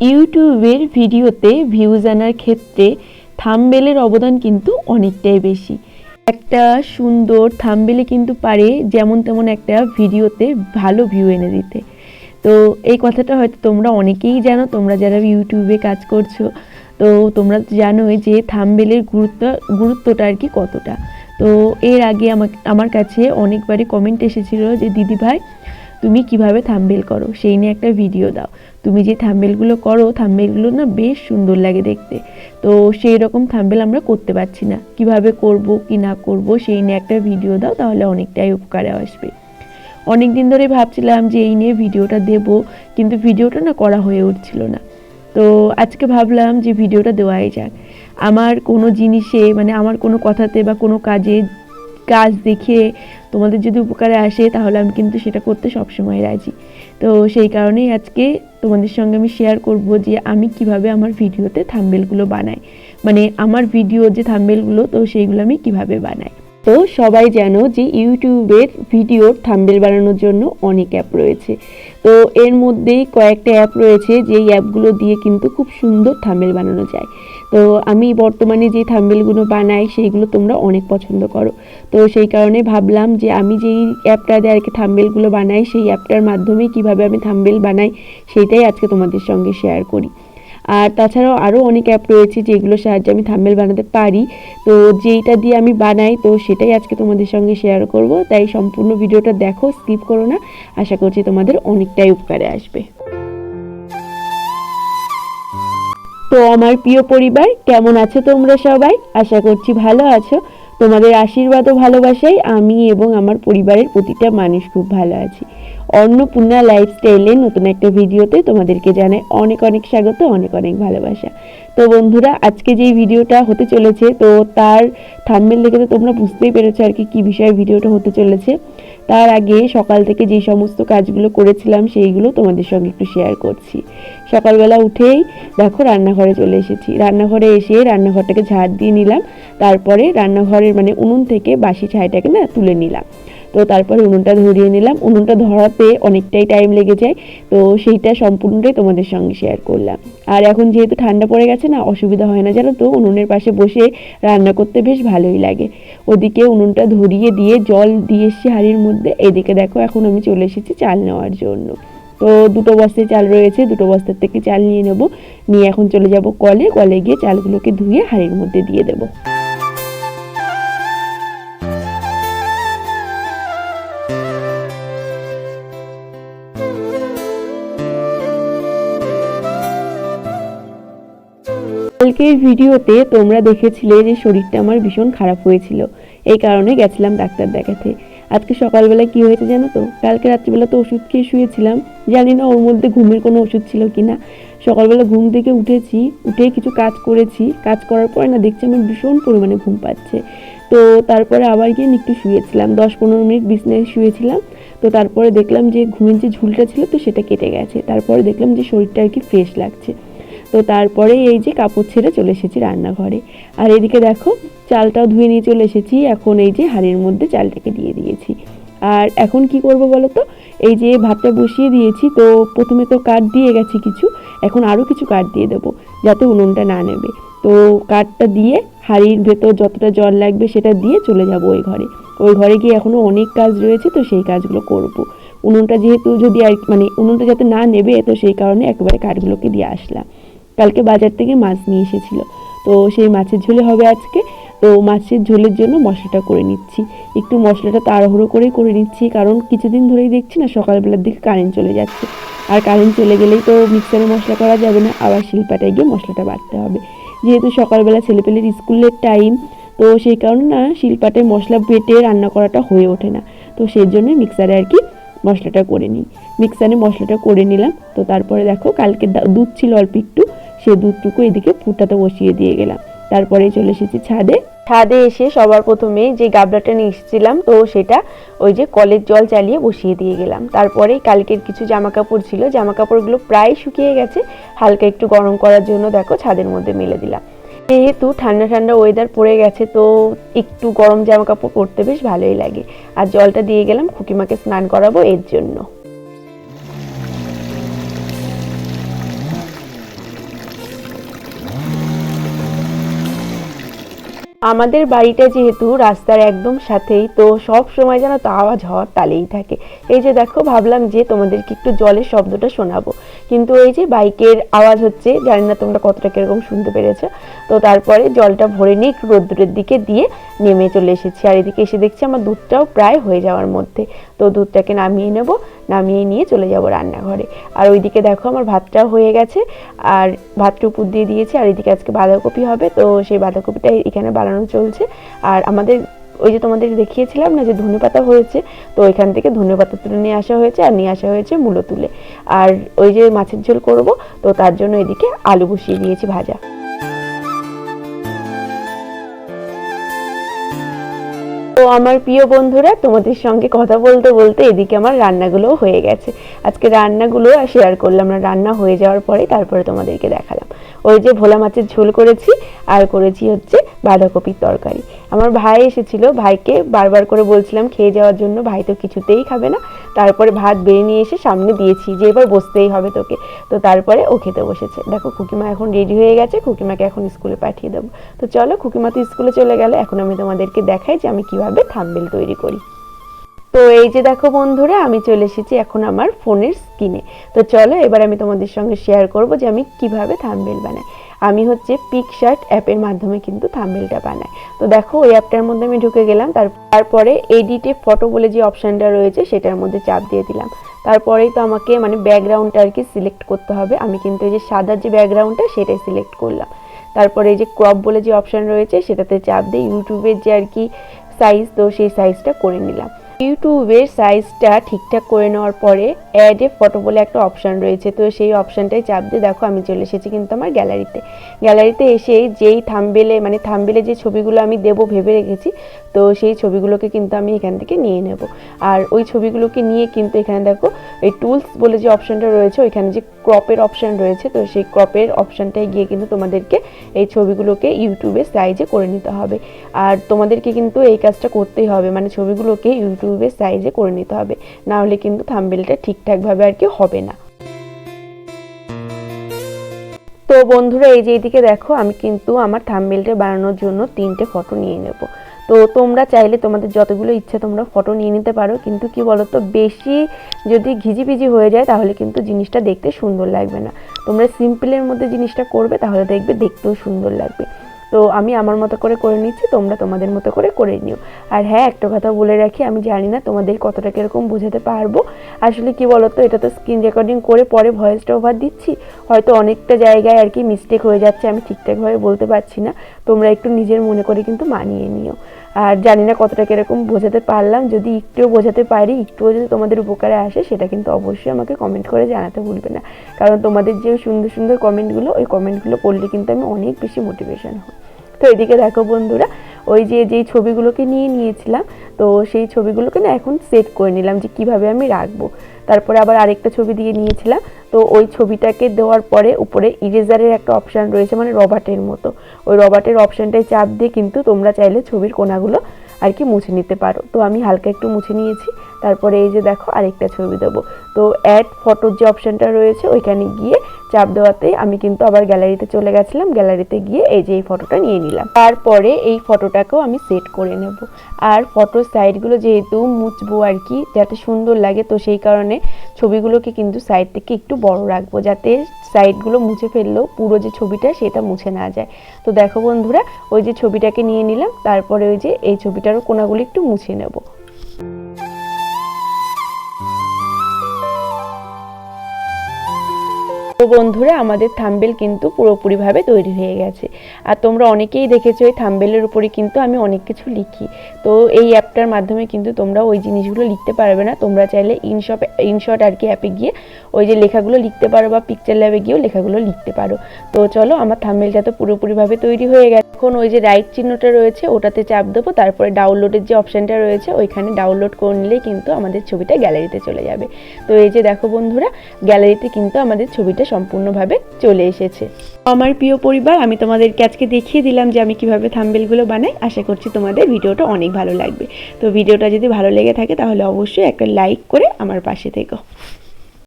ইউটিউবের ভিডিওতে ভিউজ আনার ক্ষেত্রে থামবেলের অবদান কিন্তু অনেকটাই বেশি। একটা সুন্দর থামবেলে কিন্তু পারে যেমন তেমন একটা ভিডিওতে ভালো ভিউ এনে দিতে। তো এই কথাটা হয়তো তোমরা অনেকেই জানো, তোমরা যারা ইউটিউবে কাজ করছ, তো তোমরা জানোই যে থামবেলের গুরুত্ব, গুরুত্বটা আর কি কতটা। তো এর আগে আমাকে, আমার কাছে অনেকবারই কমেন্ট এসেছিল যে দিদি ভাই তুমি কীভাবে থাম্বেল করো? সেই নিয়ে একটা ভিডিও দাও। তুমি যে থাম্বেলগুলো করো থাম্বেলগুলো না বেশ সুন্দর লাগে দেখতে। তো সেই রকম থাম্বেল আমরা করতে পারছি না। কীভাবে করব, কি না করব, সেই নিয়ে একটা ভিডিও দাও, তাহলে অনেকটাই উপকারে আসবে। অনেক দিন ধরে ভাবছিলাম যে এই নিয়ে ভিডিওটা দেব, কিন্তু ভিডিওটা না করা হয়ে উঠছিল না। তো আজকে ভাবলাম যে ভিডিওটা দেওয়াই যাক। আমার কোনো জিনিসে মানে আমার কোনো কথাতে বা কোনো কাজে কাজ দেখে তোমাদের যদি উপকারে আসে, তাহলে আমি কিন্তু সেটা করতে সবসময় রাজি। তো সেই কারণেই আজকে তোমাদের সঙ্গে আমি শেয়ার করব যে আমি কীভাবে আমার ভিডিওতে থাম্বেলগুলো বানাই। মানে আমার ভিডিও যে থাম্বেলগুলো তো সেইগুলো আমি কীভাবে বানাই। তো সবাই জানো যে ইউটিউবের ভিডিওর থাম্বেল বানানোর জন্য অনেক অ্যাপ রয়েছে। তো এর মধ্যেই কয়েকটা অ্যাপ রয়েছে যেই অ্যাপগুলো দিয়ে কিন্তু খুব সুন্দর থাম্বেল বানানো যায়। তো আমি বর্তমানে যে থাম্বেলগুলো বানাই সেইগুলো তোমরা অনেক পছন্দ করো। তো সেই কারণে ভাবলাম যে আমি যেই অ্যাপটা দিয়ে আর কি থাম্বেলগুলো বানাই, সেই অ্যাপটার মাধ্যমে কীভাবে আমি থাম্বেল বানাই সেইটাই আজকে তোমাদের সঙ্গে শেয়ার করি। আর তাছাড়াও আরও অনেক অ্যাপ রয়েছে যেগুলোর সাহায্যে আমি থাম্বেল বানাতে পারি। তো যেইটা দিয়ে আমি বানাই, তো সেটাই আজকে তোমাদের সঙ্গে শেয়ার করব। তাই সম্পূর্ণ ভিডিওটা দেখো স্কিপ করো না। আশা করছি তোমাদের অনেকটাই উপকারে আসবে। তো আমার প্রিয় পরিবার, কেমন আছো তোমরা সবাই? আশা করছি ভালো আছো। তোমাদের আশীর্বাদ ও ভালোবাসায় আমি এবং আমার পরিবারের প্রতিটা মানুষ খুব ভালো আছি। অন্নপূর্ণা লাইফস্টাইলে নতুন একটা ভিডিওতে তোমাদেরকে জানাই অনেক অনেক স্বাগত, অনেক অনেক ভালোবাসা। তো বন্ধুরা, আজকে যেই ভিডিওটা হতে চলেছে, তো তার থাম্বেল দেখে তো তোমরা বুঝতেই পেরেছ আর কি, কী বিষয়ে ভিডিওটা হতে চলেছে। তার আগে সকাল থেকে যে সমস্ত কাজগুলো করেছিলাম, সেইগুলো তোমাদের সঙ্গে একটু শেয়ার করছি। সকালবেলা উঠেই দেখো রান্নাঘরে চলে এসেছি। রান্নাঘরে এসে রান্নাঘরটাকে ঝাড় দিয়ে নিলাম, তারপরে রান্নাঘরের মানে উনুন থেকে বাসি ছাইটাকে না তুলে নিলাম। তো তারপর উনুনটা ধরিয়ে নিলাম। উনুনটা ধরাতে অনেকটাই টাইম লেগে যায়। তো সেইটা সম্পূর্ণটাই তোমাদের সঙ্গে শেয়ার করলাম। আর এখন যেহেতু ঠান্ডা পড়ে গেছে না, অসুবিধা হয় না, জানো তো? উনুনের পাশে বসে রান্না করতে বেশ ভালোই লাগে। ওদিকে উনুনটা ধরিয়ে দিয়ে জল দিয়ে এসছি হাঁড়ির মধ্যে। এদিকে দেখো, এখন আমি চলে এসেছি চাল নেওয়ার জন্য। তো দুটো বস্তায় চাল রয়েছে, দুটো বস্তার থেকে চাল নিয়ে নেব। নিয়ে এখন চলে যাব কলে। কলে গিয়ে চালগুলোকে ধুয়ে হাঁড়ির মধ্যে দিয়ে দেবো। কালকের ভিডিওতে তোমরা দেখেছিলে যে শরীরটা আমার ভীষণ খারাপ হয়েছিল। এই কারণে গেছিলাম ডাক্তার দেখাতে। আজকে সকালবেলা কি হয়েছে জানো তো? কালকে রাত্রিবেলা তো ওষুধ খেয়ে শুয়েছিলাম। জানি না ওর মধ্যে ঘুমের কোনো ওষুধ ছিল কি না সকালবেলা ঘুম থেকে উঠেছি, উঠে কিছু কাজ করেছি। কাজ করার পরে না দেখছি আমার ভীষণ পরিমাণে ঘুম পাচ্ছে। তো তারপরে আবার গিয়ে একটু শুয়েছিলাম। দশ পনেরো মিনিট বিছনায় শুয়েছিলাম। তো তারপরে দেখলাম যে ঘুমের যে ঝুলটা ছিল তো সেটা কেটে গেছে। তারপরে দেখলাম যে শরীরটা আর কি ফ্রেশ লাগছে। তো তারপরে এই যে কাপড় ছেড়ে চলে এসেছি রান্নাঘরে। আর এদিকে দেখো, চালটাও ধুয়ে নিয়ে চলে এসেছি, এখন এই যে হাড়ির মধ্যে চালটাকে দিয়ে দিয়েছি। আর এখন কি করব বলো তো? এই যে ভাতটা বসিয়ে দিয়েছি, তো প্রথমে তো কাঠ দিয়ে গেছি কিছু, এখন আরও কিছু কাঠ দিয়ে দেবো, যাতে উনুনটা না নেবে। তো কাঠটা দিয়ে হাঁড়ির ভেতর যতটা জল লাগবে সেটা দিয়ে চলে যাব ওই ঘরে। ওই ঘরে গিয়ে এখনও অনেক কাজ রয়েছে, তো সেই কাজগুলো করব। উনুনটা যেহেতু যদি আর মানে উনুনটা যাতে না নেবে, তো সেই কারণে একেবারে কাঠগুলোকে দিয়ে আসলাম। কালকে বাজার থেকে মাছ নিয়ে এসেছিল। তো সেই মাছের ঝোলে হবে আজকে। তো মাছের ঝোলের জন্য মশলাটা করে নিচ্ছি। একটু মশলাটা তাড়াহুড়ো করেই করে নিচ্ছি, কারণ কিছুদিন ধরেই দেখছি না সকালবেলার দিকে কারেন্ট চলে যাচ্ছে। আর কারেন্ট চলে গেলেই তো মিক্সারে মশলা করা যাবে না, আবার শিলপাটায় গিয়ে মশলাটা বাটতে হবে। যেহেতু সকালবেলা ছেলেপেলের স্কুলের টাইম তো সেই কারণে না শিলপাটায় মশলা বেটে রান্না করাটা হয়ে ওঠে না। তো সেই জন্য মিক্সারে আর কি মশলাটা করে নিই। মিক্সারে মশলাটা করে নিলাম। তো তারপরে দেখো, কালকে দুধ ছিল অল্প একটু। সে দুধটুকু এদিকে ফুটাতে বসিয়ে দিয়ে গেলাম। তারপরে চলে এসেছি ছাদে। ছাদে এসে সবার প্রথমে যে গাবলাটা নিয়ে এসেছিলাম, তো সেটা ওই যে কলের জল চালিয়ে বসিয়ে দিয়ে গেলাম। তারপরে কালকের কিছু জামা কাপড় ছিল জামা কাপড়গুলো প্রায় শুকিয়ে গেছে। হালকা একটু গরম করার জন্য দেখো ছাদের মধ্যে মেলে দিলাম। যেহেতু ঠান্ডা ঠান্ডা ওয়েদার পড়ে গেছে, তো একটু গরম জামা কাপড় পরতে বেশ ভালোই লাগে। আর জলটা দিয়ে গেলাম খুকিমাকে স্নান করাবো এর জন্য। আমাদের বাড়িটা যেহেতু রাস্তার একদম সাথেই, তো সব সময় যেন তো আওয়াজ হওয়ার তালেই থাকে। এই যে দেখো, ভাবলাম যে তোমাদেরকে একটু জলের শব্দটা শোনাবো। কিন্তু এই যে বাইকের আওয়াজ হচ্ছে, জানি না তোমরা কতটা কীরকম শুনতে পেরেছ। তো তারপরে জলটা ভরে নিয়ে একটু রোদ্দুরের দিকে দিয়ে নেমে চলে এসেছি। আর এদিকে এসে দেখছি আমার দুধটাও প্রায় হয়ে যাওয়ার মধ্যে। তো দুধটাকে নামিয়ে নেব, নামিয়ে নিয়ে চলে যাব রান্নাঘরে। আর ওইদিকে দেখো আমার ভাতটাও হয়ে গেছে। আর ভাতটা উপর দিয়ে দিয়েছি। আর এদিকে আজকে বাঁধাকপি হবে। তো সেই বাঁধাকপিটা এখানে বানানো চলছে। আর আমাদের ওই যে তোমাদের দেখিয়েছিলাম না যে ধনে পাতা হয়েছে, তো ওইখান থেকে ধনে পাতা তুলে নিয়ে আসা হয়েছে আর নিয়ে আসা হয়েছে মূলো তুলে। আর ওই যে মাছের ঝোল করব, তো তার জন্য এদিকে আলু বসিয়ে দিয়েছি ভাজা। তো আমার প্রিয় বন্ধুরা, তোমাদের সঙ্গে কথা বলতে বলতে এদিকে আমার রান্নাগুলোও হয়ে গেছে। আজকে রান্নাগুলো শেয়ার করলাম না, রান্না হয়ে যাওয়ার পরে তারপরে তোমাদেরকে দেখালাম। ওই যে ভোলা মাছের ঝোল করেছি, আর করেছি হচ্ছে বাঁধাকপির তরকারি। আমার ভাই এসেছিল, ভাইকে বারবার করে বলছিলাম, খেয়ে যাওয়ার জন্য ভাই তো কিছুতেই খাবে না। তারপরে ভাত বেড়ে নিয়ে এসে সামনে দিয়েছি যে এবার বসতেই হবে তোকে। তো তারপরে ও খেতে বসেছে। দেখো, খুকিমা এখন রেডি হয়ে গেছে, খুকিমাকে এখন স্কুলে পাঠিয়ে দেবো। তো চলো, খুকিমা তো স্কুলে চলে গেলে। এখন আমি তোমাদেরকে দেখাই যে আমি কীভাবে থাম্বেল তৈরি করি। তো এই যে দেখো বন্ধুরা, আমি চলে এসেছি এখন আমার ফোনের স্ক্রিনে তো চলো এবার আমি তোমাদের সঙ্গে শেয়ার করব যে আমি কীভাবে থাম্বেল বানাই। আমি হচ্ছে পিকশার্ট অ্যাপের মাধ্যমে কিন্তু থাম্বেলটা বানাই। তো দেখো, ওই অ্যাপটার মধ্যে আমি ঢুকে গেলাম, তার, তারপরে এডিটে ফটো বলে যে অপশানটা রয়েছে, সেটার মধ্যে চাপ দিয়ে দিলাম। তারপরেই তো আমাকে মানে ব্যাকগ্রাউন্ডটা আর কি সিলেক্ট করতে হবে। আমি কিন্তু এই যে সাদা যে ব্যাকগ্রাউন্ডটা সেটাই সিলেক্ট করলাম। তারপরে এই যে ক্রপ বলে যে অপশান রয়েছে, সেটাতে চাপ দিয়ে ইউটিউবের যে আর কি সাইজ তো সেই সাইজটা করে নিলাম। ইউটিউবের সাইজটা ঠিকঠাক করে নেওয়ার পরে অ্যাড এ ফটো বলে একটা অপশান রয়েছে। তো সেই অপশানটাই চাপ দিয়ে দেখো, আমি চলে এসেছি কিন্তু আমার গ্যালারিতে গ্যালারিতে এসে যেই থাম্বেলে মানে থাম্বেলে যে ছবিগুলো আমি দেবো ভেবে রেখেছি, তো সেই ছবিগুলোকে কিন্তু আমি এখান থেকে নিয়ে নেব। আর ওই ছবিগুলোকে নিয়ে কিন্তু এখানে দেখো, এই টুলস বলে যে অপশানটা রয়েছে, ওইখানে যে ক্রপের অপশান রয়েছে, তো সেই ক্রপের অপশানটায় গিয়ে কিন্তু তোমাদেরকে এই ছবিগুলোকে ইউটিউবে সাইজে করে নিতে হবে। আর তোমাদেরকে কিন্তু এই কাজটা করতেই হবে মানে ছবিগুলোকে ইউটিউবে সাইজে করে নিতে হবে। না হলে কিন্তু থাম্বেলটা ঠিকঠাকভাবে আর কি হবে না। তো বন্ধুরা, এই যে এইদিকে দেখো, আমি কিন্তু আমার থাম্বেলটা বানানোর জন্য তিনটে ফটো নিয়ে নেব। তো তোমরা চাইলে তোমাদের যতগুলো ইচ্ছা তোমরা ফটো নিয়ে নিতে পারো। কিন্তু কি বলতো, বেশি যদি ঘিজিপিজি হয়ে যায়, তাহলে কিন্তু জিনিসটা দেখতে সুন্দর লাগবে না। তোমরা সিম্পলের মধ্যে জিনিসটা করবে, তাহলে দেখবে দেখতেও সুন্দর লাগবে। তো আমি আমার মতো করে করে নিচ্ছি, তোমরা তোমাদের মতো করে করে নিও। আর হ্যাঁ একটা কথা বলে রাখি, আমি জানি না তোমাদের কতটা কীরকম বোঝাতে পারব। আসলে কি বলতো, এটা তো স্ক্রিন রেকর্ডিং করে পরে ভয়েসটা ওভার দিচ্ছি। হয়তো অনেকটা জায়গায় আর কি মিস্টেক হয়ে যাচ্ছে, আমি ঠিকঠাকভাবে বলতে পারছি না। তোমরা একটু নিজের মনে করে কিন্তু মানিয়ে নিও। আর জানি না কতটা কীরকম বোঝাতে পারলাম, যদি একটুও বোঝাতে পারি, একটুও যদি তোমাদের উপকারে আসে, সেটা কিন্তু অবশ্যই আমাকে কমেন্ট করে জানাতে ভুলবে না। কারণ তোমাদের যে সুন্দর সুন্দর কমেন্টগুলো ওই কমেন্টগুলো পড়লে কিন্তু আমি অনেক বেশি মোটিভেশন হই। তো এদিকে দেখো বন্ধুরা, ওই যে, যেই ছবিগুলোকে নিয়ে নিয়েছিলাম, তো সেই ছবিগুলোকে না এখন সেট করে নিলাম যে কীভাবে আমি রাখব। তারপরে আবার আরেকটা ছবি দিয়ে নিয়েছিলাম, তো ওই ছবিটাকে দেওয়ার পরে উপরে ইরেজারের একটা অপশান রয়েছে মানে রবার্টের মতো। ওই রবার্টের অপশানটায় চাপ দিয়ে কিন্তু তোমরা চাইলে ছবির কোনাগুলো আর কি মুছে নিতে পারো। তো আমি হালকা একটু মুছে নিয়েছি, তারপরে এই যে দেখো আরেকটা ছবি দেবো। তো অ্যাড ফটোর যে অপশানটা রয়েছে, ওইখানে গিয়ে চাপ দেওয়াতে আমি কিন্তু আবার গ্যালারিতে চলে গেছিলাম। গ্যালারিতে গিয়ে এই যে এই ফটোটা নিয়ে নিলাম। তারপরে এই ফটোটাকেও আমি সেট করে নেব। আর ফটোর সাইডগুলো যেহেতু মুছবো আর কি, যাতে সুন্দর লাগে, তো সেই কারণে ছবিগুলোকে কিন্তু সাইড থেকে একটু বড় রাখব, যাতে সাইডগুলো মুছে ফেললেও পুরো যে ছবিটা সেটা মুছে না যায়। তো দেখো বন্ধুরা, ওই যে ছবিটাকে নিয়ে নিলাম, তারপরে ওই যে এই ছবিটারও কোনাগুলো একটু মুছে নেব। তো বন্ধুরা, আমাদের থাম্বেল কিন্তু পুরোপুরিভাবে তৈরি হয়ে গেছে। আর তোমরা অনেকেই দেখেছ ওই থাম্বেলের উপরে কিন্তু আমি অনেক কিছু লিখি। তো এই অ্যাপটার মাধ্যমে কিন্তু তোমরা ওই জিনিসগুলো লিখতে পারবে না। তোমরা চাইলে ইনশপ ইনশট আর কি অ্যাপে গিয়ে ওই যে লেখাগুলো লিখতে পারো বা পিকচার ল্যাবে গিয়েও লেখাগুলো লিখতে পারো। তো চলো, আমার থাম্বেলটা তো পুরোপুরিভাবে তৈরি হয়ে গেছে। এখন ওই যে রাইট চিহ্নটা রয়েছে, ওটাতে চাপ দেবো। তারপরে ডাউনলোডের যে অপশানটা রয়েছে, ওইখানে ডাউনলোড করে নিলেই কিন্তু আমাদের ছবিটা গ্যালারিতে চলে যাবে। তো এই যে দেখো বন্ধুরা গ্যালারিতে কিন্তু আমাদের ছবিটা সম্পূর্ণভাবে চলে এসেছে। আমার প্রিয় পরিবার, আমি তোমাদেরকে আজকে দেখিয়ে দিলাম যে আমি কীভাবে থাম্বেলগুলো বানাই। আশা করছি তোমাদের ভিডিওটা অনেক ভালো লাগবে। তো ভিডিওটা যদি ভালো লেগে থাকে, তাহলে অবশ্যই একটা লাইক করে আমার পাশে থেকো।